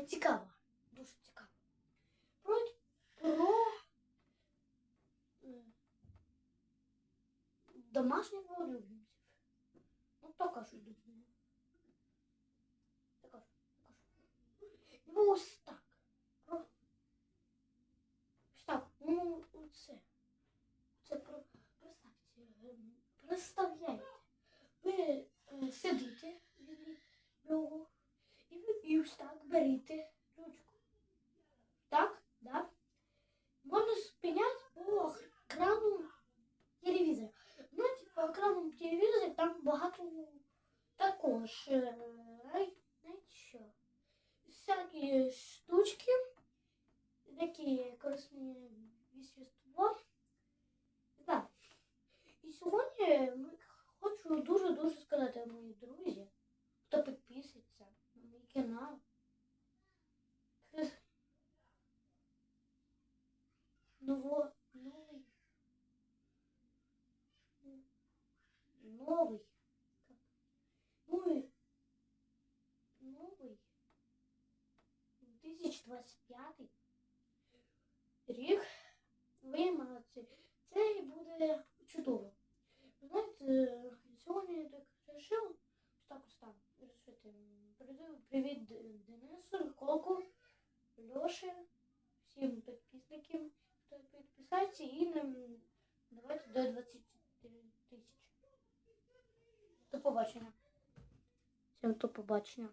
така цікава. Дуже цікава. Про, про домашніх улюбленців. Ну, то кажуть, думаю. Так кажуть, так. Ну, ось так. Про... Ось так, ну, це. Це про... Представте, представляєте. Ви е, сидите від нього і і ось так берете ручку. Так, да? Можна спиняти по екрану телевізора. Ну, по екрану телевізора там багато також. е, ай, Знаєте що? Всякі штучки, такі корисні вещества. Да. І сьогодні ми хочу дуже-дуже сказати, мої друзі, Ново, новий. Новий. Новий. Новий. 2025 рік. Ви молодці. Це буде чудово. Ви Знаєте, сьогодні я так вирішив, ось так ось так. Передаю привіт Денису, Колку, Льоші, всім підписникам, підписається, і давайте до 20 тисяч. До побачення. Всім до побачення.